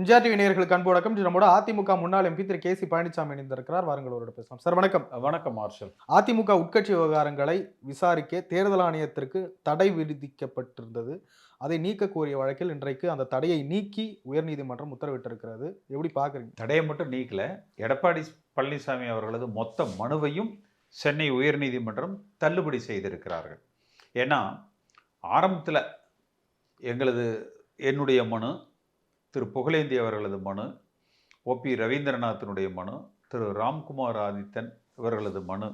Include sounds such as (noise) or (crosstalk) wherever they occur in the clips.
MGR TV நேயர்களுக்கு அன்பு வணக்கம். நம்மோட அதிமுக முன்னாள் MP Thiru K C Palaniswami இணைந்திருக்கிறார். வாருங்கள் அவரோட பேசலாம். சார் வணக்கம். வணக்கம் மார்ஷல். அதிமுக உட்கட்சி விவகாரங்களை விசாரிக்க தேர்தல் ஆணையத்திற்கு தடை விதிக்கப்பட்டிருந்தது. அதை நீக்க கோரிய வழக்கில் இன்றைக்கு அந்த தடையை நீக்கி உயர்நீதிமன்றம் உத்தரவிட்டிருக்கிறது. எப்படி பாக்குறீங்க தடையை மட்டும் நீக்கல. எடப்பாடி பழனிசாமி அவர்களது மொத்த மனுவையும் சென்னை உயர்நீதிமன்றம் தள்ளுபடி செய்திருக்கிறார்கள். ஏன்னா ஆரம்பத்தில் எங்களது என்னுடைய மனு திரு புகழேந்தி அவர்களது மனு ஓபி ரவீந்திரநாத்தினுடைய மனு திரு ராம்குமார் ஆதித்தன் இவர்களது மனு.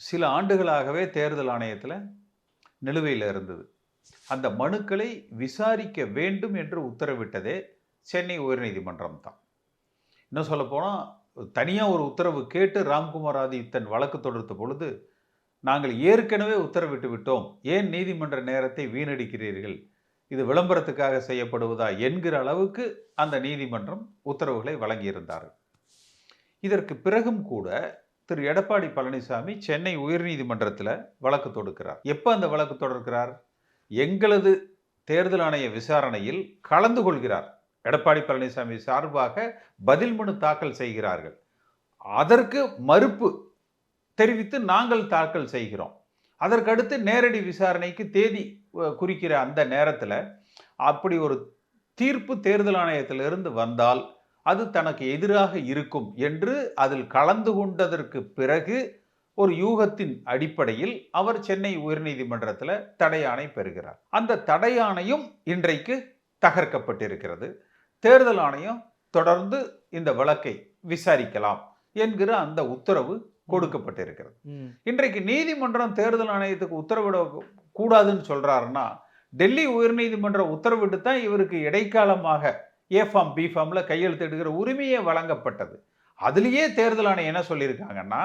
சில ஆண்டுகளாகவே தேர்தல் ஆணையத்தில் நிலுவையில் இருந்தது. அந்த மனுக்களை விசாரிக்க வேண்டும் என்று உத்தரவிட்டதே சென்னை உயர்நீதிமன்றம் தான். இன்னும் சொல்லப்போனால் தனியாக ஒரு உத்தரவு கேட்டு ராம்குமார் ஆதித்தன் வழக்கு தொடர்த்த பொழுது நாங்கள் ஏற்கனவே உத்தரவிட்டு விட்டோம். ஏன் நீதிமன்ற நேரத்தை வீணடிக்கிறீர்கள்? இது விளம்பரத்துக்காக செய்யப்படுவதா என்கிற அளவுக்கு அந்த நீதிமன்றம் உத்தரவுகளை வழங்கியிருந்தார் இதற்கு பிறகும் கூட திரு. எடப்பாடி பழனிசாமி சென்னை உயர்நீதிமன்றத்தில் வழக்கு தொடுக்கிறார். எப்போ அந்த வழக்கு தொடர்கிறார்? எங்களது தேர்தல் ஆணைய விசாரணையில் கலந்து கொள்கிறார். எடப்பாடி பழனிசாமி சார்பாக பதில் மனு தாக்கல் செய்கிறார்கள். அதற்கு மறுப்பு தெரிவித்து நாங்கள் தாக்கல் செய்கிறோம். அதற்கடுத்து நேரடி விசாரணைக்கு தேதி குறிக்கிற அந்த நேரத்தில் அப்படி ஒரு தீர்ப்பு தேர்தல் ஆணையத்திலிருந்து வந்தால் அது தனக்கு எதிராக இருக்கும் என்று அதில் கலந்து கொண்டதற்கு பிறகு ஒரு யூகத்தின் அடிப்படையில் அவர் சென்னை உயர்நீதிமன்றத்தில் தடையாணை பெறுகிறார். அந்த தடையாணையும் இன்றைக்கு தகர்க்கப்பட்டிருக்கிறது. தேர்தல் ஆணையம் தொடர்ந்து இந்த வழக்கை விசாரிக்கலாம் என்கிற அந்த உத்தரவு கொடுக்கப்பட்டிருக்கிறது. இன்றைக்கு நீதிமன்றம் தேர்தல் ஆணையத்துக்கு உத்தரவிட கூடாதுன்னு சொல்றாருன்னா டெல்லி உயர்நீதிமன்ற உத்தரவிட்டு தான் இவருக்கு இடைக்காலமாக ஏ ஃபார்ம் பி ஃபார்ம்ல கையெழுத்திடுகிற உரிமையே வழங்கப்பட்டது. அதுலேயே தேர்தல் ஆணையம் என்ன சொல்லியிருக்காங்கன்னா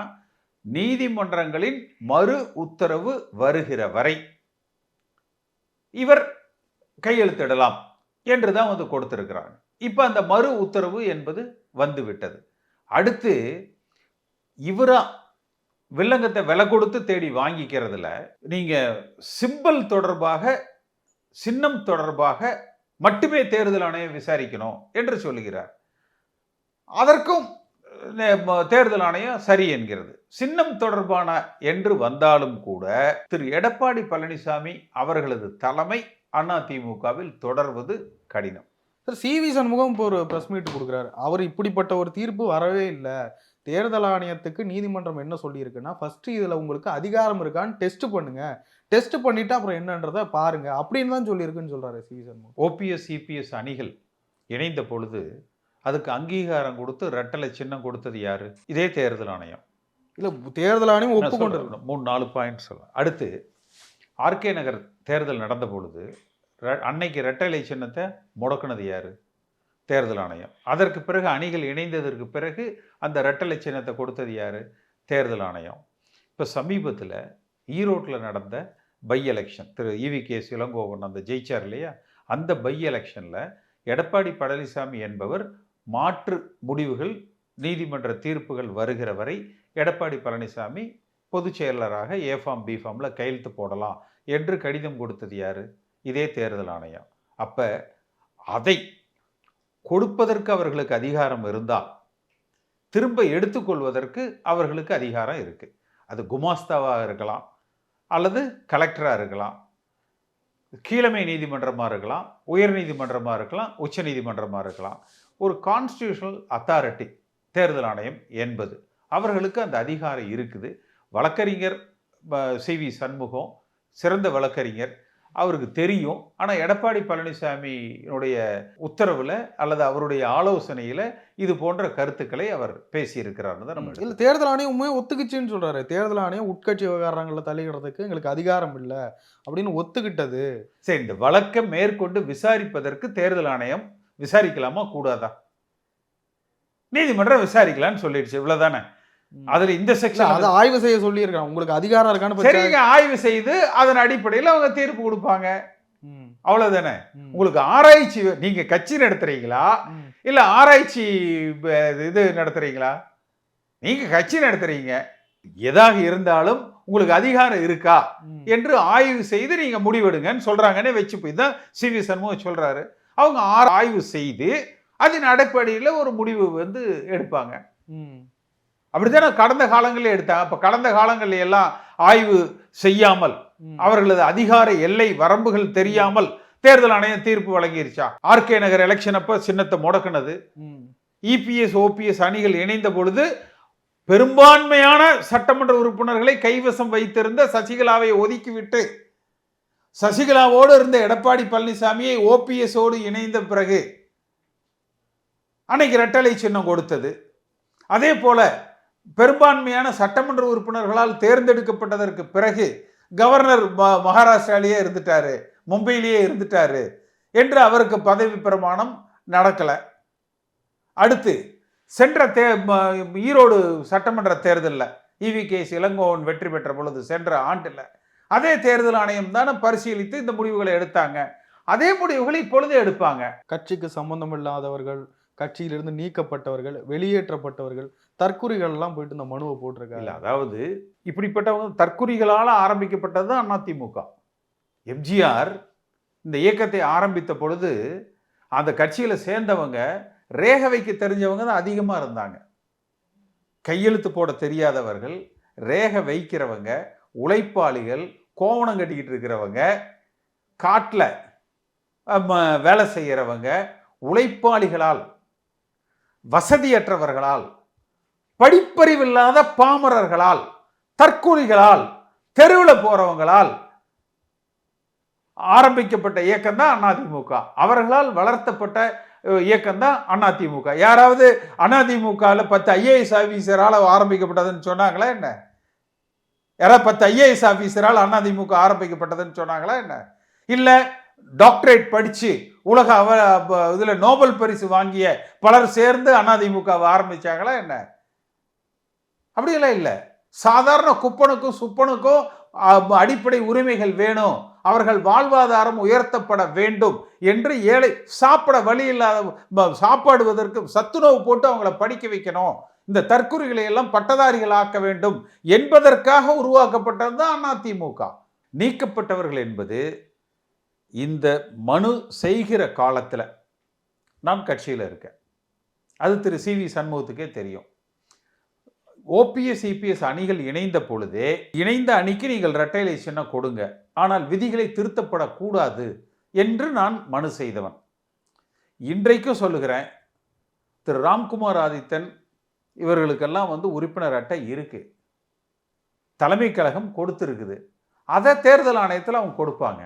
நீதிமன்றங்களின் மறு உத்தரவு வருகிற வரை இவர் கையெழுத்திடலாம் என்று தான் வந்து கொடுத்திருக்கிறாங்க. இப்போ அந்த மறு உத்தரவு என்பது வந்து விட்டது அடுத்து இவரா வில்லங்கத்தை விலை கொடுத்து தேடி வாங்கிக்கிறதுல நீங்க சிம்பல் தொடர்பாக சின்னம் தொடர்பாக மட்டுமே தேர்தல் ஆணையம் விசாரிக்கணும் என்று சொல்லுகிறார். அதற்கும் தேர்தல் ஆணையம் சரி என்கிறது. சின்னம் தொடர்பான என்று வந்தாலும் கூட திரு. எடப்பாடி பழனிசாமி அவர்களது தலைமை அதிமுகவில் தொடர்வது கடினம். Sir C. வி. சண்முகம் இப்போ ஒரு ப்ரெஸ் மீட் கொடுக்குறாரு. அவர் இப்படிப்பட்ட ஒரு தீர்ப்பு வரவே இல்லை. தேர்தல் ஆணையத்துக்கு நீதிமன்றம் என்ன சொல்லியிருக்குன்னா ஃபர்ஸ்ட் இதுல உங்களுக்கு அதிகாரம் இருக்கான்னு டெஸ்ட் பண்ணுங்க. டெஸ்ட் பண்ணிட்டு அப்புறம் என்னன்றதை பாருங்க. அப்படின்னு தான் சொல்லியிருக்குன்னு சொல்றாரு C. V. Shanmugam. OPS CPS அணிகள் இணைந்த பொழுது அதுக்கு அங்கீகாரம் கொடுத்து ரெட்டலை சின்னம் கொடுத்தது யாரு? இதே தேர்தல் ஆணையம். இல்ல தேர்தல் ஆணையம் ஒப்புக்கொண்டு. மூணு நாலு பாயிண்ட் சொல்றேன் அடுத்து ஆர்கே நகர் தேர்தல் நடந்த பொழுது அன்னைக்கு ரெட்டலை சின்னத்தை முடக்குனது யாரு? தேர்தல் ஆணையம். அதற்கு பிறகு அணிகள் இணைந்ததற்கு பிறகு அந்த ரெட்டலை சின்னத்தை கொடுத்தது யார்? தேர்தல் ஆணையம். இப்போ சமீபத்தில் ஈரோட்டில் நடந்த by election Thiru EV K Elangovan அந்த ஜெயிச்சார் இல்லையா? அந்த பை எலெக்ஷனில் எடப்பாடி பழனிசாமி என்பவர் மாற்று முடிவுகள் நீதிமன்ற தீர்ப்புகள் வருகிற வரை எடப்பாடி பழனிசாமி பொதுச் செயலராக ஏ ஃபார்ம் பி ஃபார்மில் கையெழுத்து போடலாம் என்று கடிதம் கொடுத்தது யார்? இதே தேர்தல் ஆணையம். அப்போ அதை கொடுப்பதற்கு அவர்களுக்கு அதிகாரம் இருந்தால் திரும்ப எடுத்துக்கொள்வதற்கு அவர்களுக்கு அதிகாரம் இருக்குது அது குமாஸ்தாவாக இருக்கலாம் அல்லது கலெக்டராக இருக்கலாம் கீழமை நீதிமன்றமாக இருக்கலாம் உயர் நீதிமன்றமாக இருக்கலாம் உச்ச நீதிமன்றமாக இருக்கலாம். ஒரு கான்ஸ்டியூஷனல் அத்தாரிட்டி தேர்தல் ஆணையம் என்பது. அவர்களுக்கு அந்த அதிகாரம் இருக்குது. வழக்கறிஞர் சி. வி. சண்முகம் சிறந்த வழக்கறிஞர் அவருக்கு தெரியும். ஆனால் எடப்பாடி பழனிசாமியினுடைய உத்தரவில் அல்லது அவருடைய ஆலோசனையில் இது போன்ற கருத்துக்களை அவர் பேசியிருக்கிறார்னு தான் நம்ம இல்ல. தேர்தல் ஆணையம் உண்மையை ஒத்துக்குச்சுன்னு சொல்றாரு. தேர்தல் ஆணையம் உட்கட்சி விவகாரங்களில் தலையிடுறதுக்கு எங்களுக்கு அதிகாரம் இல்லை அப்படின்னு ஒத்துக்கிட்டது. சரி இந்த வழக்கை மேற்கொண்டு விசாரிப்பதற்கு தேர்தல் ஆணையம் விசாரிக்கலாமா? கூடாதா? நீதிமன்றம் விசாரிக்கலாம்னு சொல்லிடுச்சு. இவ்வளவுதானே? அதுல இந்த செக்ஷன் அதை ஆய்வு செய்ய சொல்லியிருக்காங்க. உங்களுக்கு அதிகாரம் இருக்கான்னு சரிங்க ஆய்வு செய்து அதன் அடிப்படையில் அவங்க தீர்ப்பு கொடுப்பாங்க. அவ்வளவுதானே? உங்களுக்கு ஆராய்ச்சி நீங்க கட்சி நடத்துறீங்களா. இல்ல ஆராய்ச்சி இது நடத்துறீங்களா? நீங்க கட்சி நடத்துறீங்க. எதாக இருந்தாலும் உங்களுக்கு அதிகாரம் இருக்கா. என்று ஆய்வு செய்து நீங்க முடிவெடுங்கன்னு சொல்றாங்கன்னே வச்சு போய் தான் சி வி சண்முகம் சொல்றாரு. அவங்க ஆய்வு செய்து அதன் அடிப்படையில் ஒரு முடிவு வந்து எடுப்பாங்க. அப்படித்தானே கடந்த காலங்களில் எடுத்தாங்க அப்ப கடந்த காலங்களில் எல்லாம் ஆய்வு செய்யாமல். அவர்களது அதிகார எல்லை வரம்புகள் தெரியாமல் தேர்தல் ஆணையம் தீர்ப்பு வழங்கிருச்சா ஆர்கே நகர் எலெக்ஷன் அப்ப சின்னத்தை முடக்குனது. இபிஎஸ் ஓபிஎஸ் அணிகள் இணைந்த பொழுது பெரும்பான்மையான சட்டமன்ற உறுப்பினர்களை கைவசம் வைத்திருந்த சசிகலாவை ஒதுக்கிவிட்டு சசிகலாவோடு இருந்த எடப்பாடி பழனிசாமியை ஓபிஎஸோடு இணைந்த பிறகு அன்னைக்கு ரெட்டலை சின்னம் கொடுத்தது அதே போல பெரும்பான்மையான சட்டமன்ற உறுப்பினர்களால் தேர்ந்தெடுக்கப்பட்டதற்கு பிறகு கவர்னர் ம- மகாராஷ்டிராலேயே இருந்துட்டாரு மும்பையிலேயே இருந்துட்டாரு என்று அவருக்கு பதவி பிரமாணம் நடக்கலை. அடுத்து சென்ற தே ஈரோடு சட்டமன்ற தேர்தலில் இவி கேஸ் இளங்கோவன் வெற்றி பெற்ற பொழுது சென்ற ஆண்டில் அதே தேர்தல் ஆணையம் தானே பரிசீலித்து இந்த முடிவுகளை எடுத்தாங்க. அதே முடிவுகளை இப்பொழுது எடுப்பாங்க. கட்சிக்கு சம்பந்தம் இல்லாதவர்கள் கட்சியிலிருந்து நீக்கப்பட்டவர்கள் வெளியேற்றப்பட்டவர்கள் தற்குறிகள் எல்லாம் போயிட்டு இந்த மனுவை இல்ல போட்டிருக்காங்க அதாவது இப்படிப்பட்டவங்க தற்குறிகளால் ஆரம்பிக்கப்பட்டது தான் அதிமுக. எம்ஜிஆர் இந்த இயக்கத்தை ஆரம்பித்த பொழுது அந்த கட்சியில சேர்ந்தவங்க ரேக வைக்க தெரிஞ்சவங்க தான் அதிகமா இருந்தாங்க. கையெழுத்து போட தெரியாதவர்கள் ரேக வைக்கிறவங்க உழைப்பாளிகள் கோவணம் கட்டிக்கிட்டு இருக்கிறவங்க காட்டில் வேலை செய்கிறவங்க உழைப்பாளிகளால் வசதியற்றவர்களால் படிப்பறிவில்லாத பாமரர்களால் தற்கூலிகளால் தெருவில் போறவங்களால் ஆரம்பிக்கப்பட்ட இயக்கம் தான் அதிமுக அவர்களால் வளர்த்தப்பட்ட இயக்கம் தான் அதிமுக யாராவது அதிமுகவில் பத்து ஐஏஎஸ் ஆஃபீஸரால் ஆரம்பிக்கப்பட்டதுன்னு சொன்னாங்களா என்ன? யாராவது பத்து ஐஏஎஸ் ஆஃபீஸரால் அதிமுக ஆரம்பிக்கப்பட்டதுன்னு சொன்னாங்களா என்ன? இல்லை டாக்டரேட் படித்து உலக அவ இதில் நோபல் பரிசு வாங்கிய பலர் சேர்ந்து அதிமுகவை ஆரம்பித்தாங்களா என்ன? அப்படியெல்லாம் இல்லை. சாதாரண குப்பனுக்கும் சுப்பனுக்கும் அடிப்படை உரிமைகள் வேணும். அவர்கள் வாழ்வாதாரம் உயர்த்தப்பட வேண்டும் என்று ஏழை சாப்பிட வழி இல்லாத சாப்பாடுவதற்கு சத்துணவு போட்டு அவங்கள படிக்க வைக்கணும். இந்த தற்கொலைகளை எல்லாம் பட்டதாரிகள் ஆக்க வேண்டும் என்பதற்காக உருவாக்கப்பட்டது தான் அதிமுக நீக்கப்பட்டவர்கள் என்பது இந்த மனு செய்கிற காலத்தில் நான் கட்சியில் இருக்கேன் அது திரு சி வி சண்முகத்துக்கே தெரியும். ஓபிஎஸ் இபிஎஸ் அணிகள் இணைந்த பொழுதே இணைந்த அணிக்கு நீங்கள் ரெட்டைலை சின்னம் கொடுங்க. ஆனால் விதிகளை திருத்தப்படக்கூடாது என்று நான் மனு செய்தவன். இன்றைக்கும் சொல்லுகிறேன் திரு ராம்குமார் ஆதித்தன் இவர்களுக்கெல்லாம் வந்து உறுப்பினர் அட்டை இருக்குது தலைமை கழகம் கொடுத்துருக்குது. அதை தேர்தல் ஆணையத்தில் அவங்க கொடுப்பாங்க.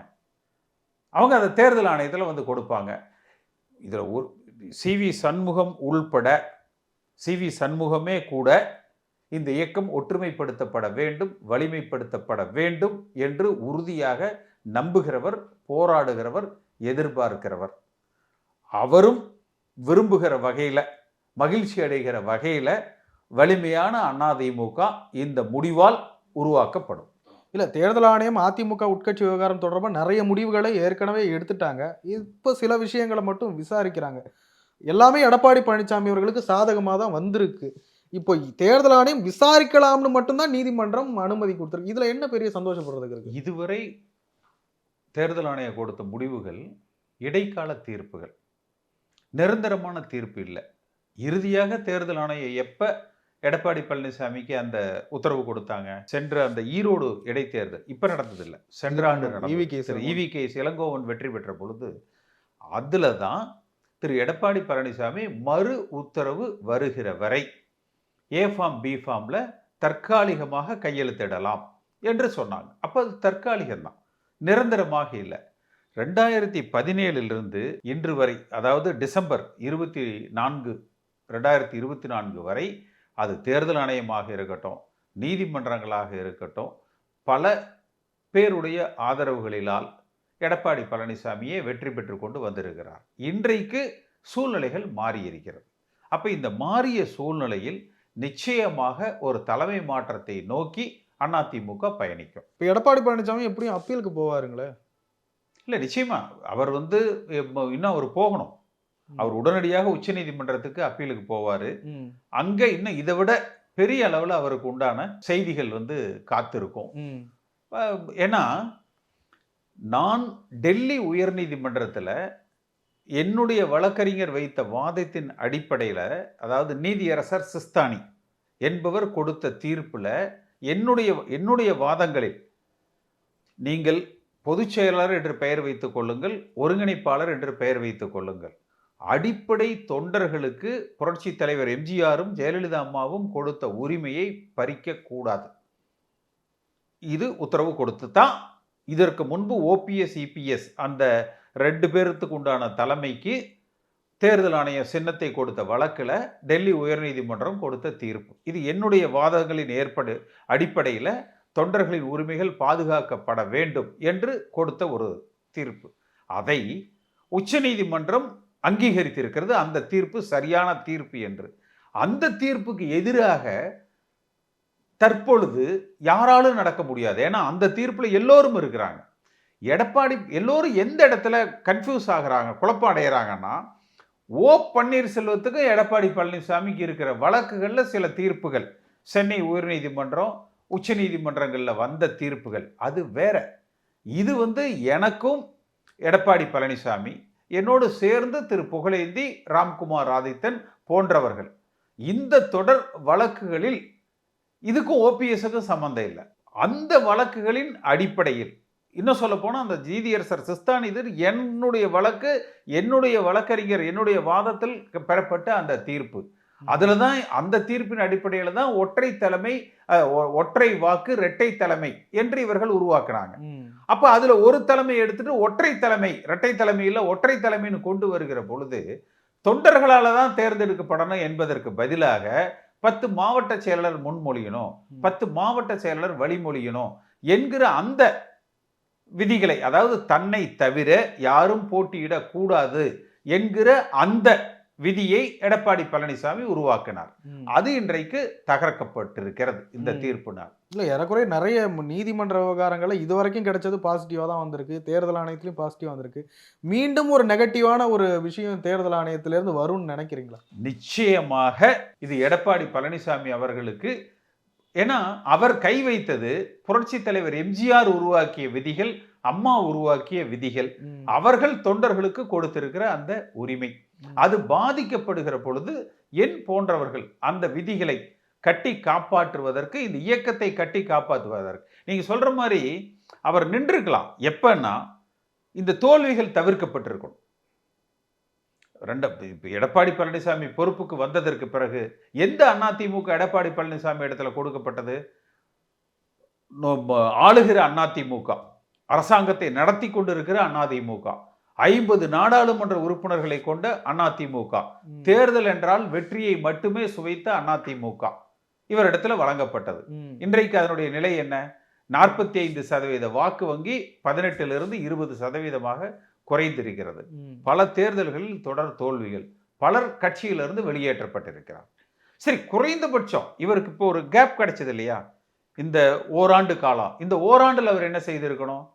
அவங்க அந்த தேர்தல் ஆணையத்தில் வந்து கொடுப்பாங்க. இதில் ஒரு சி வி சண்முகம் உள்பட சி வி சண்முகமே கூட இந்த இயக்கம் ஒற்றுமைப்படுத்தப்பட வேண்டும் வலிமைப்படுத்தப்பட வேண்டும் என்று உறுதியாக நம்புகிறவர் போராடுகிறவர் எதிர்பார்க்கிறவர். அவரும் விரும்புகிற வகையில் மகிழ்ச்சி அடைகிற வகையில் வலிமையான அதிமுக இந்த முடிவால் உருவாக்கப்படும். இல்லை தேர்தல் ஆணையம் அதிமுக உட்கட்சி விவகாரம் தொடர்பாக நிறைய முடிவுகளை ஏற்கனவே எடுத்துட்டாங்க. இப்போ சில விஷயங்களை மட்டும் விசாரிக்கிறாங்க. எல்லாமே எடப்பாடி பழனிசாமி அவர்களுக்கு சாதகமாக தான் வந்திருக்கு. இப்போ தேர்தல் ஆணையம் விசாரிக்கலாம்னு மட்டும்தான் நீதிமன்றம் அனுமதி கொடுத்துருக்கு. இதில் என்ன பெரிய சந்தோஷப்படுறதுக்கு இருக்கு? இதுவரை தேர்தல் ஆணையம் கொடுத்த முடிவுகள் இடைக்கால தீர்ப்புகள். நிரந்தரமான தீர்ப்பு இல்லை. இறுதியாக தேர்தல் ஆணையம் எப்போ எடப்பாடி பழனிசாமிக்கு அந்த உத்தரவு கொடுத்தாங்க. சென்ற அந்த ஈரோடு இடைத்தேர்தல் இப்ப நடந்தது இல்ல சென்ற ஆண்டு case நடந்தது. இவி இளங்கோவன் வெற்றி பெற்ற பொழுது அதுல தான் திரு எடப்பாடி பழனிசாமி மறு உத்தரவு வருகிற வரை ஏ ஃபார்ம் பி ஃபார்ம்ல தற்காலிகமாக கையெழுத்திடலாம் என்று சொன்னாங்க. அப்போ அது தற்காலிகம் தான். நிரந்தரமாக இல்லை. ரெண்டாயிரத்தி பதினேழிலிருந்து இன்று வரை அதாவது டிசம்பர் இருபத்தி நான்கு ரெண்டாயிரத்தி இருபத்தி நான்கு வரை அது தேர்தல் ஆணையமாக இருக்கட்டும் நீதிமன்றங்களாக இருக்கட்டும் பல பேருடைய ஆதரவுகளிலால் எடப்பாடி பழனிசாமியே வெற்றி பெற்று கொண்டு வந்திருக்கிறார். இன்றைக்கு சூழ்நிலைகள் மாறியிருக்கிறது. அப்போ இந்த மாறிய சூழ்நிலையில் நிச்சயமாக ஒரு தலைமை மாற்றத்தை நோக்கி அதிமுக பயணிக்கும். இப்போ எடப்பாடி பழனிசாமி எப்படியும் அப்பீலுக்கு போவாருங்களே? இல்லை நிச்சயமா. அவர் வந்து இன்னும் அவர் போகணும். அவர் உடனடியாக உச்சநீதிமன்றத்துக்கு அப்பீலுக்கு போவார். அங்க இன்னும் இதை விட பெரிய அளவில் அவருக்கு உண்டான செய்திகள் வந்து காத்திருக்கும். ஏன்னா நான் டெல்லி உயர்நீதிமன்றத்தில் என்னுடைய வழக்கறிஞர் வைத்த வாதத்தின் அடிப்படையில் அதாவது நீதியரசர் சிஸ்தானி என்பவர் கொடுத்த தீர்ப்பில் என்னுடைய என்னுடைய வாதங்களில் நீங்கள் பொதுச் செயலாளர் என்று பெயர் வைத்துக் கொள்ளுங்கள் ஒருங்கிணைப்பாளர் என்று பெயர் வைத்துக் கொள்ளுங்கள். அடிப்படை தொண்டர்களுக்கு புரட்சி தலைவர் எம்ஜிஆரும் ஜெயலலிதா அம்மாவும் கொடுத்த உரிமையை பறிக்க கூடாது. இது உத்தரவு கொடுத்து தான் இதற்கு முன்பு ஓபிஎஸ் இபிஎஸ் அந்த ரெண்டு பேர்த்துக்கு உண்டான தலைமைக்கு தேர்தல் ஆணைய சின்னத்தை கொடுத்த வழக்கில் டெல்லி உயர்நீதிமன்றம் கொடுத்த தீர்ப்பு. இது என்னுடைய வாதங்களின் ஏற்படு அடிப்படையில் தொண்டர்களின் உரிமைகள் பாதுகாக்கப்பட வேண்டும் என்று கொடுத்த ஒரு தீர்ப்பு. அதை உச்சநீதிமன்றம் அங்கீகரித்திருக்கிறது. அந்த தீர்ப்பு சரியான தீர்ப்பு என்று. அந்த தீர்ப்புக்கு எதிராக தற்பொழுது யாராலும் நடக்க முடியாது. ஏன்னா அந்த தீர்ப்பில் எல்லோரும் இருக்கிறாங்க. எடப்பாடி எல்லோரும் எந்த இடத்துல கன்ஃபியூஸ் ஆகுறாங்க குழப்பம் அடைகிறாங்கன்னா ஓ பன்னீர்செல்வத்துக்கும் எடப்பாடி பழனிசாமிக்கு இருக்கிற வழக்குகளில் சில தீர்ப்புகள். சென்னை உயர்நீதிமன்றம் உச்ச நீதிமன்றங்களில் வந்த தீர்ப்புகள். அது வேற. இது வந்து எனக்கும் எடப்பாடி பழனிசாமி என்னோடு சேர்ந்து திரு புகழேந்தி ராம்குமார் ஆதித்தன் போன்றவர்கள். இந்த தொடர் வழக்குகளில் இதுக்கும் ஓபிஎஸ்க்கும் சம்மந்தம் இல்லை. அந்த வழக்குகளின் அடிப்படையில் இன்னும் சொல்ல போனால் அந்த ஜீதியரசர் சிஸ்தானிதர் என்னுடைய வழக்கு என்னுடைய வழக்கறிஞர் என்னுடைய வாதத்தில் பெறப்பட்ட அந்த தீர்ப்பு. அதில் தான் அந்த தீர்ப்பின் அடிப்படையில் தான் ஒற்றை தலைமை ஒற்றை வாக்கு இரட்டை தலைமை என்று இவர்கள் உருவாக்குனாங்க. அப்ப அதுல ஒரு தலைமை எடுத்துட்டு ஒற்றை தலைமை இரட்டை தலைமையில் ஒற்றை தலைமைன்னு கொண்டு வருகிற பொழுது தொண்டர்களால தான் தேர்ந்தெடுக்கப்படணும் என்பதற்கு பதிலாக பத்து மாவட்ட செயலாளர் முன்மொழியணும். பத்து மாவட்ட செயலாளர் வழிமொழியணும் என்கிற அந்த விதிகளை அதாவது தன்னை தவிர யாரும் போட்டியிடக் கூடாது என்கிற அந்த விதியை எடப்பாடி பழனிசாமி உருவாக்கினார். அது இன்றைக்கு தகர்க்கப்பட்டிருக்கிறது இந்த. தீர்ப்பினால் இல்ல ஏறக்குறைய நிறைய நீதிமன்ற விவகாரங்கள்ல இது வரைக்கும் கிடைச்சது பாசிட்டிவா தான் வந்திருக்கு. தேர்தல் ஆணையத்திலயும் பாசிட்டிவா வந்திருக்கு. மீண்டும் ஒரு நெகட்டிவான ஒரு விஷயம் தேர்தல் ஆணையத்திலிருந்து வரும்னு நினைக்கிறீங்களா? நிச்சயமாக இது எடப்பாடி பழனிசாமி அவர்களுக்கு ஏன்னா அவர் கை வைத்தது புரட்சி தலைவர் எம்ஜிஆர் உருவாக்கிய விதிகள் அம்மா உருவாக்கிய விதிகள். அவர்கள் தொண்டர்களுக்கு கொடுத்திருக்கிற அந்த உரிமை. அது பாதிக்கப்படுகிற பொழுது என் போன்றவர்கள் அந்த விதிகளை கட்டி காப்பாற்றுவதற்கு இந்த இயக்கத்தை கட்டி காப்பாற்றுவதற்கு. நீங்க சொல்ற மாதிரி அவர் நின்றுக்கலாம். எப்பன்னா இந்த தோல்விகள் தவிர்க்கப்பட்டிருக்கும் ரெண்ட இப்ப எடப்பாடி பழனிசாமி பொறுப்புக்கு வந்ததற்கு பிறகு எந்த அதிமுக எடப்பாடி பழனிசாமி இடத்துல கொடுக்கப்பட்டது? ஆளுகிற அதிமுக அரசாங்கத்தை நடத்தி கொண்டிருக்கிற அதிமுக ஐம்பது நாடாளுமன்ற உறுப்பினர்களை கொண்ட அதிமுக. தேர்தல் என்றால் வெற்றியை மட்டுமே சுவைத்த அதிமுக இவரிடத்துல வழங்கப்பட்டது. இன்றைக்கு அதனுடைய நிலை என்ன? நாற்பத்தி ஐந்து சதவீத வாக்கு வங்கி பதினெட்டிலிருந்து இருபது சதவீதமாக குறைந்திருக்கிறது. பல தேர்தல்களில் தொடர் தோல்விகள். பலர் கட்சியிலிருந்து வெளியேற்றப்பட்டிருக்கிறார். சரி குறைந்தபட்சம் இவருக்கு இப்போ ஒரு கேப் கிடைச்சது இல்லையா? இந்த ஓராண்டு காலம். இந்த ஓராண்டில் அவர் என்ன செய்திருக்கணும்?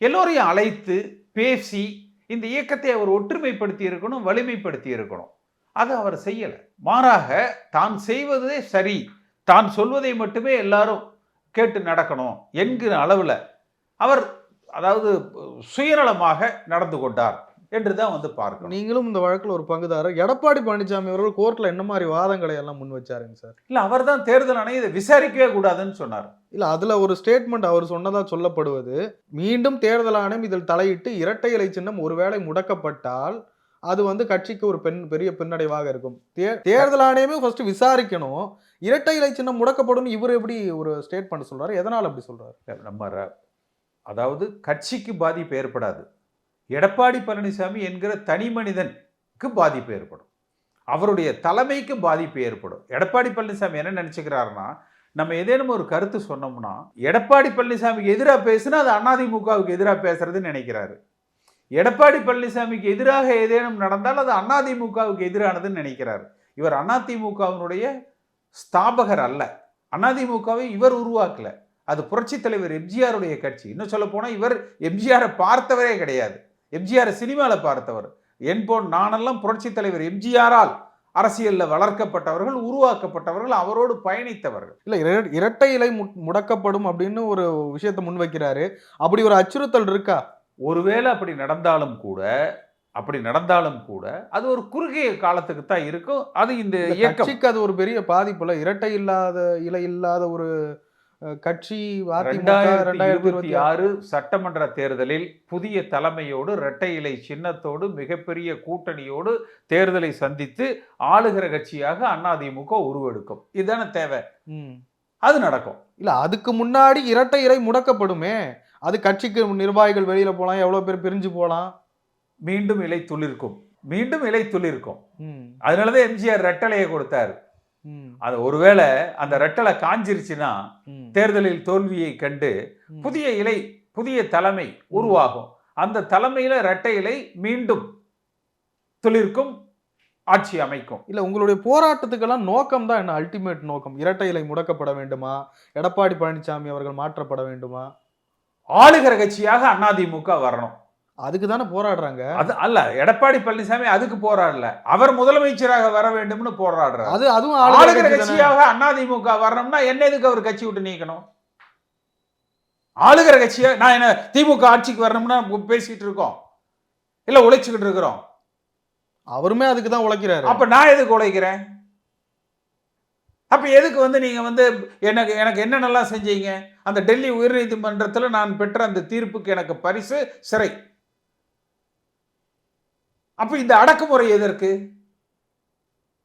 எல்லோரையும் அழைத்து பேசி இந்த இயக்கத்தை அவர் ஒற்றுமைப்படுத்தி இருக்கணும் வலிமைப்படுத்தி இருக்கணும். அது அவர் செய்யலை. மாறாக தான் செய்வதே சரி தான் சொல்வதை மட்டுமே எல்லாரும் கேட்டு நடக்கணும் என்கிற அளவில் அவர் அதாவது சுயநலமாக நடந்து கொண்டார். என்று தான் வந்து பார்க்கணும். நீங்களும் இந்த வழக்குல ஒரு பங்குதாரர். எடப்பாடி பழனிசாமி அவர்கள் கோர்ட்ல என்ன மாதிரி வாதங்களை எல்லாம் முன் வச்சாருங்க சார்? இல்ல அவர் தான் தேர்தல் ஆணையம் இதை விசாரிக்கவே கூடாதுன்னு சொன்னார். இல்ல அதுல ஒரு ஸ்டேட்மெண்ட் அவர் சொன்னதா சொல்லப்படுவது மீண்டும் தேர்தல் ஆணையம் இதில் தலையிட்டு இரட்டை இலை சின்னம் ஒருவேளை முடக்கப்பட்டால் அது வந்து கட்சிக்கு ஒரு பெண் பெரிய பின்னடைவாக இருக்கும். தே- தேர்தல் ஆணையமே ஃபர்ஸ்ட் விசாரிக்கணும். இரட்டை இலை சின்னம் முடக்கப்படும் இவர் எப்படி ஒரு ஸ்டேட்மெண்ட் சொல்றாரு? எதனால அப்படி சொல்றாரு? நம்ம அதாவது கட்சிக்கு பாதிப்பு ஏற்படாது. எடப்பாடி பழனிசாமி என்கிற தனி மனிதனுக்கு பாதிப்பு ஏற்படும். அவருடைய தலைமைக்கு பாதிப்பு ஏற்படும். எடப்பாடி பழனிசாமி என்ன நினச்சிக்கிறாருன்னா நம்ம ஏதேனும் ஒரு கருத்து சொன்னோம்னா எடப்பாடி பழனிசாமிக்கு எதிராக பேசுனா அது அதிமுகவுக்கு எதிராக பேசுறதுன்னு நினைக்கிறாரு. எடப்பாடி பழனிசாமிக்கு எதிராக ஏதேனும் நடந்தால் அது அதிமுகவுக்கு எதிரானதுன்னு நினைக்கிறார். இவர் அதிமுகவினுடைய ஸ்தாபகர் அல்ல. அதிமுகவை இவர் உருவாக்கல. அது புரட்சித் தலைவர் எம்ஜிஆருடைய கட்சி. இன்னும் சொல்ல போனால் இவர் எம்ஜிஆரை பார்த்தவரே கிடையாது. எம்ஜிஆரை சினிமாவில் பார்த்தவர். என்போன் நானெல்லாம் புரட்சித் தலைவர் எம்ஜிஆரால் அரசியலில் வளர்க்கப்பட்டவர்கள் உருவாக்கப்பட்டவர்கள் அவரோடு பயணித்தவர்கள். இல்ல இர- இரட்டை இலை முடக்கப்படும் அப்படின்னு ஒரு விஷயத்தை முன்வைக்கிறாரு அப்படி ஒரு அச்சுறுத்தல் இருக்கா? ஒருவேளை அப்படி நடந்தாலும் கூட அப்படி நடந்தாலும் கூட அது ஒரு குறுகிய காலத்துக்கு தான் இருக்கும். அது இந்த கட்சிக்கு அது ஒரு பெரிய பாதிப்புல இரட்டை இல்லாத இலை இல்லாத ஒரு கட்சி ரெண்டாயிரத்தி இருபத்தி ஆறு சட்டமன்ற தேர்தலில் புதிய தலைமையோடு இரட்டை இலை சின்னத்தோடு மிகப்பெரிய கூட்டணியோடு தேர்தலை சந்தித்து ஆளுகிற கட்சியாக அதிமுக உருவெடுக்கும். இதுதானே தேவை. அது நடக்கும். இல்ல அதுக்கு முன்னாடி இரட்டை இலை முடக்கப்படுமே. அது கட்சிக்கு நிர்வாகிகள் வெளியில போலாம் எவ்வளவு பேர் பிரிஞ்சு போலாம். மீண்டும் இலை துளிர்க்கும். மீண்டும் இலை துளிர்க்கும். அதனாலதான் எம்ஜிஆர் ரெட்டலையை கொடுத்தாரு. அது ஒருவேளை அந்த ரெட்டலை காஞ்சிருச்சுன்னா தேர்தலில் தோல்வியை கண்டு. புதிய இலை புதிய தலைமை உருவாகும். அந்த தலைமையில இரட்டை இலை மீண்டும் துளிர்க்கும் ஆட்சி அமைக்கும். இல்ல உங்களுடைய போராட்டத்துக்கெல்லாம் நோக்கம் தான் என்ன? அல்டிமேட் நோக்கம். இரட்டை இலை முடக்கப்பட வேண்டுமா? எடப்பாடி பழனிசாமி அவர்கள் மாற்றப்பட வேண்டுமா? ஆளுகிற கட்சியாக அதிமுக வரணும். அதுக்கு தானே போராடுறாங்க? அது அல்ல எடப்பாடி பழனிசாமி அதுக்கு போராடல. அவர் முதலமைச்சராக வர வேண்டும்னு போராடுறார். அது அதுவும் ஆளுகிற. கட்சியாக அதிமுக வரணும்னா என்ன எதுக்கு அவர் கட்சி விட்டு நீக்கணும்? ஆளுகிற கட்சியா நான் என்ன திமுக ஆட்சிக்கு வரணும்னா பேசிட்டு இருக்கோம்? இல்ல உழைச்சுக்கிட்டு இருக்கிறோம்? அவருமே அதுக்கு தான் உழைக்கிறாரு. அப்ப நான் எதுக்கு உழைக்கிறேன்? அப்ப எதுக்கு வந்து நீங்க வந்து எனக்கு எனக்கு என்னென்னலாம் செஞ்சீங்க? அந்த டெல்லி உயர்நீதிமன்றத்தில் நான் பெற்ற அந்த தீர்ப்புக்கு எனக்கு பரிசு சிறை. அப்ப இந்த அடக்குமுறை எதற்கு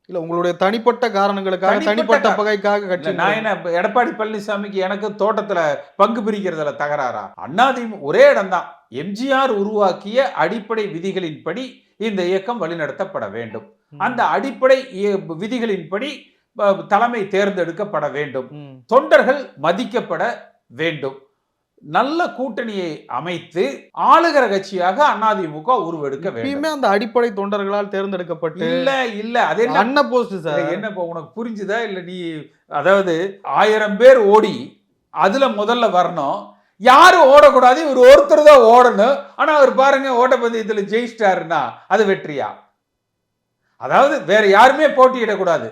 இல்ல உங்களுடைய தனிப்பட்ட காரணங்களுக்காக தனிப்பட்ட பகைக்காக கட்சி நான் என்ன எடப்பாடி பழனிசாமிக்கு எனக்கு தோட்டத்துல பங்கு பிரிக்கிறதுல தகராறா? அண்ணாதிமு ஒரே இடம்தான். எம்ஜிஆர் உருவாக்கிய அடிப்படை விதிகளின்படி இந்த இயக்கம் வழிநடத்தப்பட வேண்டும். அந்த அடிப்படை விதிகளின்படி தலைமை தேர்ந்தெடுக்கப்பட வேண்டும். தொண்டர்கள் மதிக்கப்பட வேண்டும். நல்ல கூட்டணியை அமைத்து ஆளுகிற கட்சியாக அதிமுக உருவெடுக்க எப்பயுமே அந்த அடிப்படை தொண்டர்களால் தேர்ந்தெடுக்கப்பட்டு இல்ல இல்ல. அது என்ன போஸ்ட் சார் என்ன இப்போ உனக்கு புரிஞ்சுதா? இல்ல நீ அதாவது ஆயிரம் பேர் ஓடி அதுல முதல்ல வரணும். யாரும் ஓடக்கூடாது? இவர் ஒருத்தர் தான் ஓடணும். ஆனா அவர் பாருங்க ஓட்டப்பந்தயத்துல ஜெயிச்சிட்டாருன்னா அது வெற்றியா? அதாவது வேற யாருமே போட்டியிடக்கூடாது.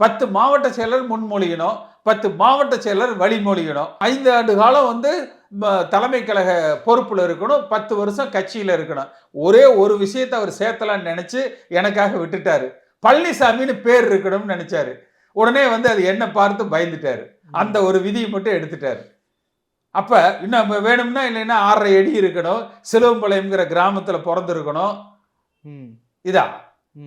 பத்து மாவட்ட செயலர் முன்மொழியணும். பத்து மாவட்ட செயலர் வழிமொழியணும். ஐந்து ஆண்டு காலம் வந்து தலைமை கழக பொறுப்புல இருக்கணும். பத்து வருஷம் கட்சியில இருக்கணும். ஒரே ஒரு விஷயத்தை அவர் சேர்த்தலாம்னு நினைச்சு எனக்காக விட்டுட்டாரு. பழனிசாமின்னு பேர் இருக்கணும்னு நினைச்சாரு. உடனே வந்து அது என்ன பார்த்து பயந்துட்டாரு. அந்த ஒரு விதியை மட்டும் எடுத்துட்டாரு. அப்ப இன்னும் வேணும்னா இல்லைன்னா ஆறரை அடி இருக்கணும். சிலுவம்பாளையம்ங்கிற கிராமத்துல பிறந்திருக்கணும். இதா.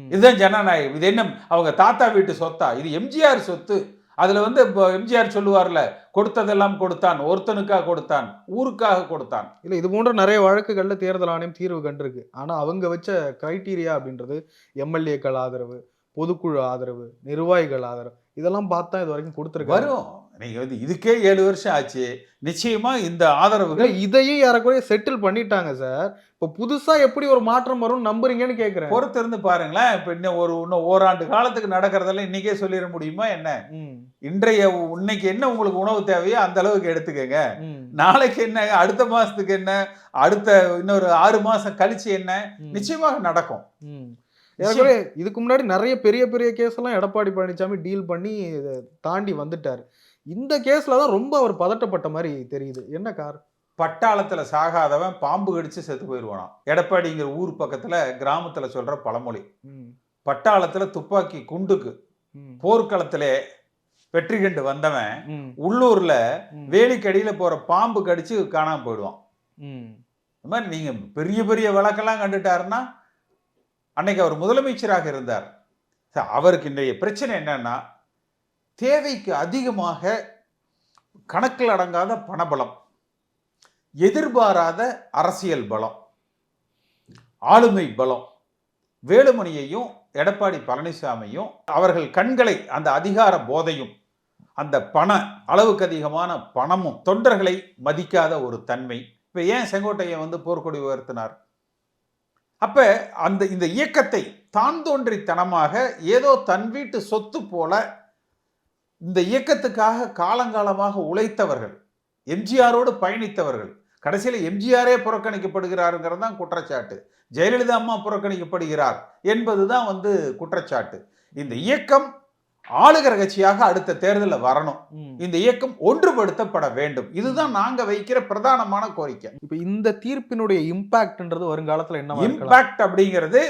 இதுதான் ஜனநாயகம். இது என்ன? அவங்க தாத்தா வீட்டு சொத்தா? இது எம்ஜிஆர் சொத்து. அதுல வந்து இப்போ எம்ஜிஆர் சொல்லுவார்ல கொடுத்ததெல்லாம் கொடுத்தான் ஒருத்தனுக்காக கொடுத்தான் ஊருக்காக கொடுத்தான். இல்ல இது போன்ற நிறைய வழக்குகள்ல தேர்தல் ஆணையம் தீர்வு கண்டிருக்கு. ஆனா அவங்க வச்ச கிரைட்டீரியா அப்படின்றது எம்எல்ஏக்கள் ஆதரவு பொதுக்குழு ஆதரவு நிர்வாகிகள் ஆதரவு இதெல்லாம் பார்த்தா இது வரைக்கும் கொடுத்துருக்காரு வரும். நீங்க வந்து இதுக்கே ஏழு வருஷம் ஆச்சு. நிச்சயமா இந்த ஆதரவுகள் இதையும் யாரக்குறைய செட்டில் பண்ணிட்டாங்க சார் இப்போ புதுசா எப்படி ஒரு மாற்றம் வரும் நம்புறீங்கன்னு கேக்குறேன். பொறுத்து இருந்து பாருங்களேன். இப்ப இன்னும் ஒரு இன்னும் ஓராண்டு காலத்துக்கு நடக்கிறதெல்லாம் இன்னைக்கே சொல்லிட முடியுமா என்ன? இன்றைய இன்னைக்கு என்ன உங்களுக்கு உணவு தேவையோ அந்த அளவுக்கு எடுத்துக்கங்க. நாளைக்கு என்ன அடுத்த மாசத்துக்கு என்ன அடுத்த இன்னொரு ஆறு மாசம் கழிச்சு என்ன நிச்சயமாக நடக்கும். இதுக்கு முன்னாடி நிறைய பெரிய பெரிய கேஸ் எல்லாம் எடப்பாடி பழனிசாமி டீல் பண்ணி தாண்டி வந்துட்டாரு. இந்த கேஸ்ல தான் ரொம்ப அவர் பதட்டப்பட்ட மாதிரி தெரியுது. என்ன கார்? பட்டாளத்துல சாகாதவன் பாம்பு கடிச்சு செத்து போயிடுவானாம். எடப்பாடிங்கிற ஊர் பக்கத்துல கிராமத்துல சொல்ற பழமொழி. பட்டாளத்துல துப்பாக்கி குண்டுக்கு போர்க்களத்திலே வெற்றி கண்டு வந்தவன் உள்ளூர்ல வேலிக்கடியில போற பாம்பு கடிச்சு காணாம போயிடுவான். இந்த மாதிரி நீங்க பெரிய பெரிய வழக்கெல்லாம் கண்டுட்டாருன்னா அன்னைக்கு அவர் முதலமைச்சராக இருந்தார். அவருக்கு இன்றைய பிரச்சனை என்னன்னா தேவைக்கு அதிகமாக கணக்கில் அடங்காத பணபலம். எதிர்பாராத அரசியல் பலம் ஆளுமை பலம். வேலுமணியையும் எடப்பாடி பழனிசாமியும் அவர்கள் கண்களை அந்த அதிகார போதையும் அந்த பண அளவுக்கு அதிகமான பணமும் தொண்டர்களை மதிக்காத ஒரு தன்மை. இப்போ ஏன் செங்கோட்டையன் வந்து போர்க்கொடி உயர்த்தினார்? அப்போ அந்த இந்த இயக்கத்தை தான் தோன்றித்தனமாக ஏதோ தன் வீட்டு சொத்து போல இந்த இயக்கத்துக்காக காலங்காலமாக உழைத்தவர்கள் எம்ஜிஆரோடு பயணித்தவர்கள் கடைசியில் எம்ஜிஆரே புறக்கணிக்கப்படுகிறாருங்கிறது தான் குற்றச்சாட்டு. ஜெயலலிதா அம்மா புறக்கணிக்கப்படுகிறார் என்பதுதான் வந்து குற்றச்சாட்டு. இந்த இயக்கம் ஆளுகிற கட்சியாக அடுத்த தேர்தலில் வரணும். இந்த இயக்கம் ஒன்றுபடுத்தப்பட வேண்டும். இதுதான் நாங்க வைக்கிற பிரதானமான கோரிக்கை. இப்ப இந்த தீர்ப்பினுடைய இம்பாக்ட்ன்றது வருங்காலத்துல இருக்கலாம்? இம்பாக்ட் அப்படிங்கிறது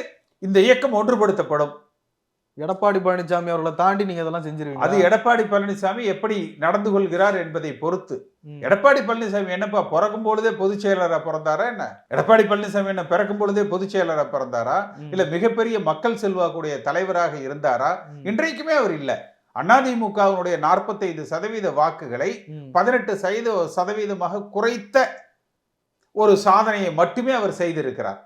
இந்த இயக்கம் ஒன்றுபடுத்தப்படும். எடப்பாடி பழனிசாமி அவர்களை தாண்டி நீங்க இதெல்லாம் செஞ்சிருவீங்க அது எடப்பாடி பழனிசாமி எப்படி நடந்து கொள்கிறார் என்பதை பொறுத்து. எடப்பாடி பழனிசாமி என்னப்பா பிறக்கும் பொழுதே பொதுச் செயலரா பிறந்தாரா என்ன? எடப்பாடி பழனிசாமி என்ன பிறக்கும் பொழுதே பொதுச் செயலரா பிறந்தாரா? இல்ல மிகப்பெரிய மக்கள் செல்வாக்குடைய தலைவராக இருந்தாரா? இன்றைக்குமே அவர் இல்ல. அதிமுகவினுடைய நாற்பத்தைந்து சதவீத வாக்குகளை பதினெட்டு சதவீத சதவீதமாக குறைத்த ஒரு சாதனையை மட்டுமே அவர் செய்திருக்கிறார்.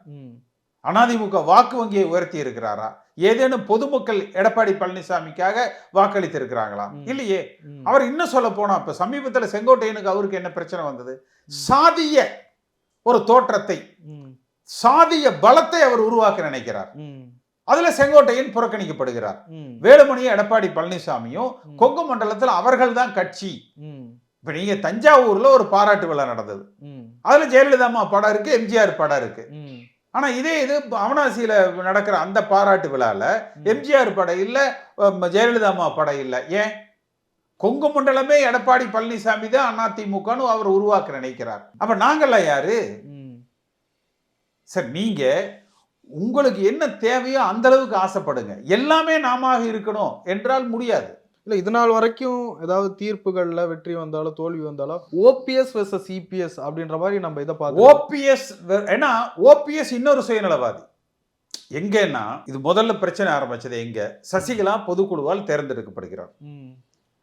அதிமுக வாக்கு வங்கியை உயர்த்தி இருக்கிறாரா? ஏதேனும் பொதுமக்கள் எடப்பாடி பழனிசாமிக்காக வாக்களித்திருக்கிறாங்களா. இல்லையே. அவர் இன்னும் சொல்ல போனா இப்ப சமீபத்துல செங்கோட்டையனுக்கு அவருக்கு என்ன பிரச்சனை வந்தது? சாதிய ஒரு தோற்றத்தை சாதிய பலத்தை அவர் உருவாக்க நினைக்கிறார். அதுல செங்கோட்டையன் புறக்கணிக்கப்படுகிறார். வேலுமணியும் எடப்பாடி பழனிசாமியும் கொங்கு மண்டலத்தில் அவர்கள் தான் கட்சி. இப்ப நீங்க தஞ்சாவூர்ல ஒரு பாராட்டு விழா நடந்தது. அதுல ஜெயலலிதா அம்மா படம் இருக்கு எம்ஜிஆர் படம் இருக்கு. ஆனா இதே இது அவனாசியில நடக்கிற அந்த பாராட்டு விழால எம்ஜிஆர் படம் இல்ல ஜெயலலிதா அம்மா படம் இல்ல. ஏன்? கொங்கு மண்டலமே எடப்பாடி பழனிசாமி தான் அதிமுகன்னு அவர் உருவாக்க நினைக்கிறார். அப்ப நாங்கெல்லாம் யாரு? சார் நீங்க உங்களுக்கு என்ன தேவையோ அந்த அளவுக்கு ஆசைப்படுங்க. எல்லாமே நாம இருக்கணும் என்றால் முடியாது. இல்ல இது நாள் வரைக்கும் ஏதாவது தீர்ப்புகள்ல வெற்றி வந்தாலும் தோல்வி வந்தாலும் ஓபிஎஸ் வெர்சஸ் சிபிஎஸ் அப்படின்ற மாதிரி நம்ம இதை பார்த்தோம் ஓபிஎஸ் ஏன்னா ஓபிஎஸ் இன்னொரு சுயநலவாதி. எங்கன்னா இது முதல்ல பிரச்சனை ஆரம்பிச்சது எங்க? சசிகலா பொதுக்குழுவால் தேர்ந்தெடுக்கப்படுகிறார்.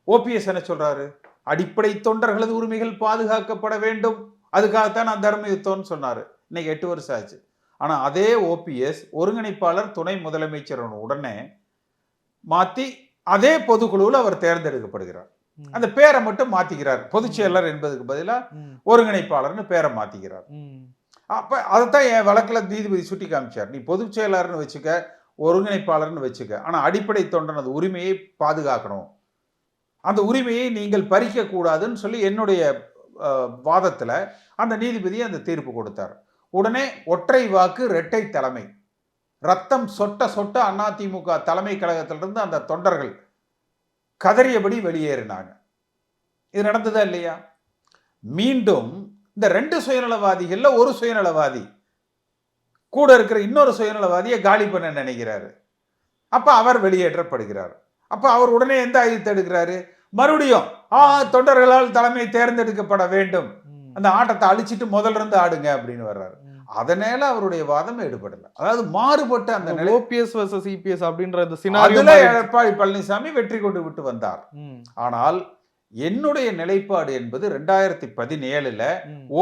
ஓபிஎஸ் என்ன சொல்றாரு? அடிப்படை தொண்டர்களது உரிமைகள் பாதுகாக்கப்பட வேண்டும். அதுக்காகத்தான் நான் தர்ம யுத்தம்னு சொன்னாரு. இன்னைக்கு எட்டு வருஷம் ஆச்சு. ஆனா அதே ஓபிஎஸ் ஒருங்கிணைப்பாளர் துணை முதலமைச்சர் உடனே மாத்தி அதே பொதுக்குழுவில் அவர் தேர்ந்தெடுக்கப்படுகிறார். அந்த பேரை மட்டும் மாத்திக்கிறார். பொதுச் செயலர் என்பதுக்கு பதிலா ஒருங்கிணைப்பாளர்னு பேரை மாத்திக்கிறார். அப்ப அதைத்தான் என் வழக்குல நீதிபதி சுட்டி காமிச்சார் நீ பொதுச் செயலாளர்னு வச்சுக்க ஒருங்கிணைப்பாளர்னு வச்சுக்க. ஆனா அடிப்படை தொண்டனது உரிமையை பாதுகாக்கணும். அந்த உரிமையை நீங்கள் பறிக்க கூடாதுன்னு சொல்லி என்னுடைய வாதத்துல அந்த நீதிபதி அந்த தீர்ப்பு கொடுத்தார். உடனே ஒற்றை வாக்கு இரட்டை தலைமை. ரத்தம் சொட்ட சொட்ட அதிமுக தலைமை கழகத்திலிருந்து அந்த தொண்டர்கள் கதறியபடி வெளியேறினாங்க. இது நடந்ததா இல்லையா? மீண்டும் இந்த ரெண்டு சுயநலவாதிகள்ல ஒரு சுயநலவாதி கூட இருக்கிற இன்னொரு சுயநலவாதியை காலி பண்ண நினைக்கிறாரு. அப்ப அவர் வெளியேற்றப்படுகிறார். அப்ப அவர் உடனே எந்த ஆயுதத்தை எடுக்கிறாரு? மறுபடியும் ஆ தொண்டர்களால் தலைமை தேர்ந்தெடுக்கப்பட வேண்டும். அந்த ஆட்டத்தை அழிச்சிட்டு முதல்ல இருந்து ஆடுங்க அப்படின்னு வர்றாரு. அதனால அவருடைய வாதம் எடுபடல அதாவது மாறுபட்ட அந்த ஓபிஎஸ் வெர்சஸ் சிபிஎஸ் அப்படின்ற இந்த சினாரியோ அதுல எடப்பாடி பழனிசாமி வெற்றி கொண்டு விட்டு வந்தார். ஆனால் என்னுடைய நிலைப்பாடு என்பது ரெண்டாயிரத்தி பதினேழுல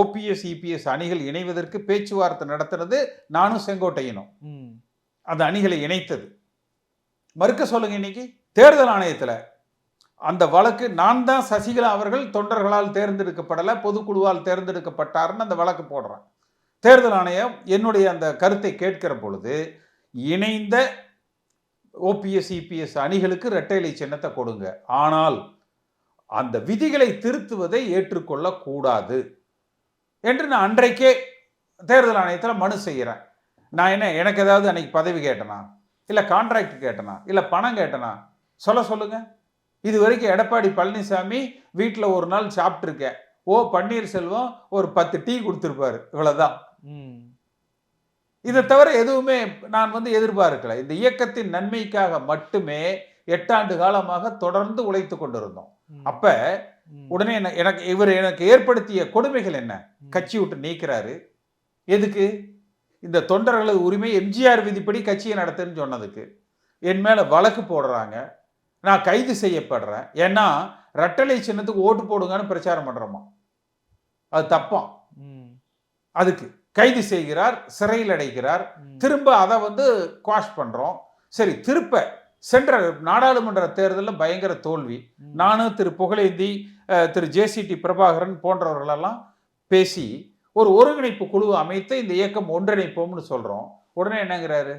ஓபிஎஸ் இபிஎஸ் அணிகள் இணைவதற்கு பேச்சுவார்த்தை நடத்துனது நானும் செங்கோட்டையனும். அந்த அணிகளை இணைத்தது. மறுக்க சொல்லுங்க இன்னைக்கு. தேர்தல் ஆணையத்துல. அந்த வழக்கு நான் தான் சசிகலா அவர்கள் தொண்டர்களால் தேர்ந்தெடுக்கப்படல பொதுக்குழுவால் தேர்ந்தெடுக்கப்பட்டார்னு அந்த வழக்கு போடுறேன் தேர்தல் ஆணையம் என்னுடைய அந்த கருத்தை கேட்கிற பொழுது இணைந்த ஓபிஎஸ் இபிஎஸ் அணிகளுக்கு இரட்டைலை சின்னத்தை கொடுங்க. ஆனால் அந்த விதிகளை திருத்துவதை ஏற்றுக்கொள்ளக்கூடாது என்று நான் அன்றைக்கே தேர்தல் ஆணையத்தில் மனு செய்கிறேன். நான் என்ன எனக்கு ஏதாவது அன்னைக்கு பதவி கேட்டனா? இல்லை கான்ட்ராக்ட் கேட்டனா? இல்லை பணம் கேட்டனா? சொல்ல சொல்லுங்க. இது வரைக்கும் எடப்பாடி பழனிசாமி வீட்டில் ஒரு நாள் சாப்பிட்ருக்கேன் ஓ பன்னீர்செல்வம் ஒரு பத்து டீ கொடுத்துருப்பாரு. இவ்வளோதான் இதை தவிர எதுவுமே நான் வந்து எதிர்பார்க்கல. இந்த இயக்கத்தின் நன்மைக்காக மட்டுமே எட்டாண்டு காலமாக தொடர்ந்து உழைத்து கொண்டிருந்தோம். அப்ப உடனே எனக்கு இவர் எனக்கு ஏற்படுத்திய கொடுமைகள் என்ன? கட்சி விட்டு நீக்கிறாரு. எதுக்கு? இந்த தொண்டர்களது உரிமை எம்ஜிஆர் விதிப்படி கட்சியை நடத்துன்னு சொன்னதுக்கு. என் மேல வழக்கு போடுறாங்க. நான் கைது செய்யப்படுறேன். ஏன்னா ரெட்டலை சின்னத்துக்கு ஓட்டு போடுங்கன்னு பிரச்சாரம் பண்றோமா? அது தப்பாம் அதுக்கு. கைது செய்கிறார் சிறையில் அடைக்கிறார் திரும்ப அதை வந்து குவாஷ் பண்றோம். சரி திருப்ப சென்ற நாடாளுமன்ற தேர்தலில் பயங்கர தோல்வி. நானும் திரு புகழேந்தி திரு ஜேசிடி பிரபாகரன் போன்றவர்களெல்லாம் பேசி ஒரு ஒருங்கிணைப்பு குழு அமைத்து இந்த இயக்கம் ஒன்றிணைப்போம்னு சொல்றோம். உடனே என்னங்கிறாரு?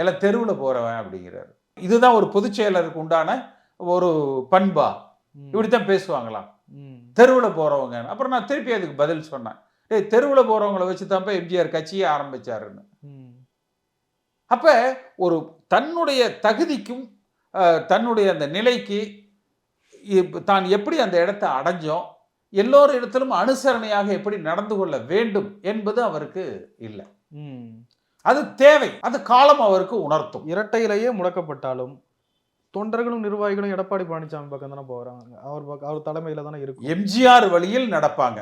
எல்லாம் தெருவில் போறவன் அப்படிங்கிறாரு. இதுதான் ஒரு பொதுச் செயலருக்கு உண்டான ஒரு பண்பா. இப்படித்தான் பேசுவாங்களாம். தெருவில் போறவங்க அப்புறம் நான் திருப்பி அதுக்கு பதில் சொன்னேன். ஏய் தெருவில் போறவங்கள வச்சு தான்ப்பா எம்ஜிஆர் கட்சியே ஆரம்பிச்சாருன்னு. அப்ப ஒரு தன்னுடைய தகுதிக்கும் தன்னுடைய அந்த நிலைக்கு தான் எப்படி அந்த இடத்தை அடைஞ்சோம் எல்லோர் இடத்திலும் அனுசரணையாக எப்படி நடந்து கொள்ள வேண்டும் என்பது அவருக்கு இல்லை. அது தேவை. அது காலம் அவருக்கு உணர்த்தும். இரட்டையிலேயே முடக்கப்பட்டாலும் தொண்டர்களும் நிர்வாகிகளும் எடப்பாடி பழனிசாமி பக்கம் தானே போறாங்க. அவர் பக்கம் அவர் தலைமையில தானே இருக்கும். எம்ஜிஆர் வழியில் நடப்பாங்க.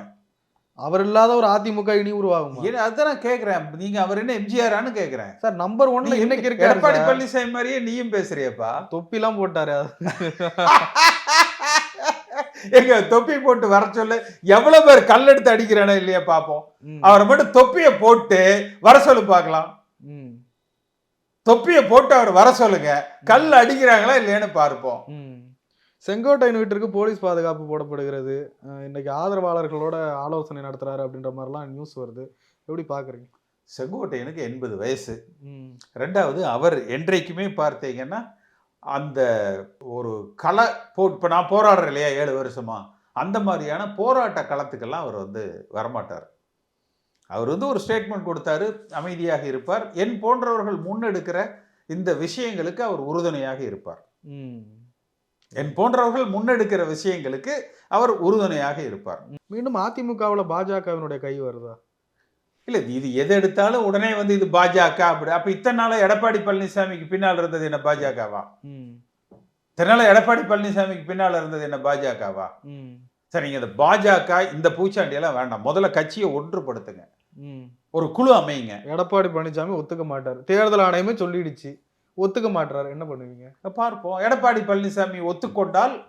அவர் இல்லாத ஒரு அதிமுக இனி உருவாகும்? ஏன் அதுதான் நான் கேட்கிறேன் நீங்க அவர் என்ன எம்ஜிஆரான்னு கேட்கிறேன் சார் நம்பர் ஒன்ல இன்னைக்கு இருக்காரு எடப்பாடி. பழனிசாமி மாதிரியே நீயும் பேசுறியப்பா. தொப்பிலாம் போட்டாரு (laughs) எங்க தொப்பி போட்டு வர சொல்லு. எவ்வளவு பேர் கல் எடுத்து அடிக்கிறானோ இல்லையா பாப்போம். அவரை மட்டும் தொப்பியை போட்டு வர சொல்லு பார்க்கலாம். தொப்பியை போட்டு அவர் வர சொல்லுங்க. கல் அடிக்கிறாங்களா இல்லையான்னு பார்ப்போம். செங்கோட்டையன் வீட்டிற்கு போலீஸ் பாதுகாப்பு போடப்படுகிறது. இன்னைக்கு ஆதரவாளர்களோட ஆலோசனை நடத்துறாரு அப்படின்ற மாதிரிலாம் நியூஸ் வருது. எப்படி பாக்குறீங்க? செங்கோட்டையனுக்கு எண்பது வயசு. ரெண்டாவது அவர் என்றைக்குமே பார்த்தீங்கன்னா அந்த ஒரு களை போ இப்போ நான் போராடுறேன் இல்லையா ஏழு வருஷமா அந்த மாதிரியான போராட்ட களத்துக்கெல்லாம் அவர் வந்து வரமாட்டார். அவர் வந்து ஒரு ஸ்டேட்மெண்ட் கொடுத்தாரு அமைதியாக இருப்பார். என் போன்றவர்கள் முன்னெடுக்கிற இந்த விஷயங்களுக்கு அவர் உறுதுணையாக இருப்பார். என் போன்றவர்கள் முன்னெடுக்கிற விஷயங்களுக்கு அவர் உறுதுணையாக இருப்பார். மீண்டும் அதிமுகவுல பாஜகவினுடைய கை வருதா? இல்லை இது எது எடுத்தாலும் உடனே வந்து இது பாஜக அப்படி. அப்போ இத்தனை நாள் எடப்பாடி பழனிசாமிக்கு பின்னால் இருந்தது என்ன பாஜகவா. இத்தனை நாள் எடப்பாடி பழனிசாமிக்கு பின்னால் இருந்தது என்ன பாஜகவா? ம். சரி நீங்க இந்த பாஜக இந்த பூச்சாண்டியெல்லாம் வேண்டாம். முதல்ல கட்சியை ஒன்றுபடுத்துங்க. ஒரு குழு அமையுங்க. எடப்பாடி பழனிசாமி ஒத்துக்க மாட்டார். தேர்தல் ஆணையமே சொல்லிடுச்சு. ஒத்துக்க மாட்டாரு என்ன பண்ணுவீங்க? பார்ப்போம். எடப்பாடி பழனிசாமி ஒத்துக்கொண்டால்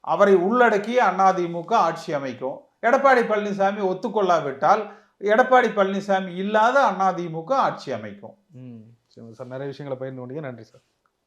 அவரை உள்ளடக்கி அதிமுக ஆட்சி அமைக்கும். எடப்பாடி பழனிசாமி ஒத்துக்கொள்ளாவிட்டால் எடப்பாடி பழனிசாமி இல்லாத அதிமுக ஆட்சி அமைக்கும். ம். சரி சார் நிறைய விஷயங்களை பயிர்ந்து கொண்டீங்க. நன்றி சார்.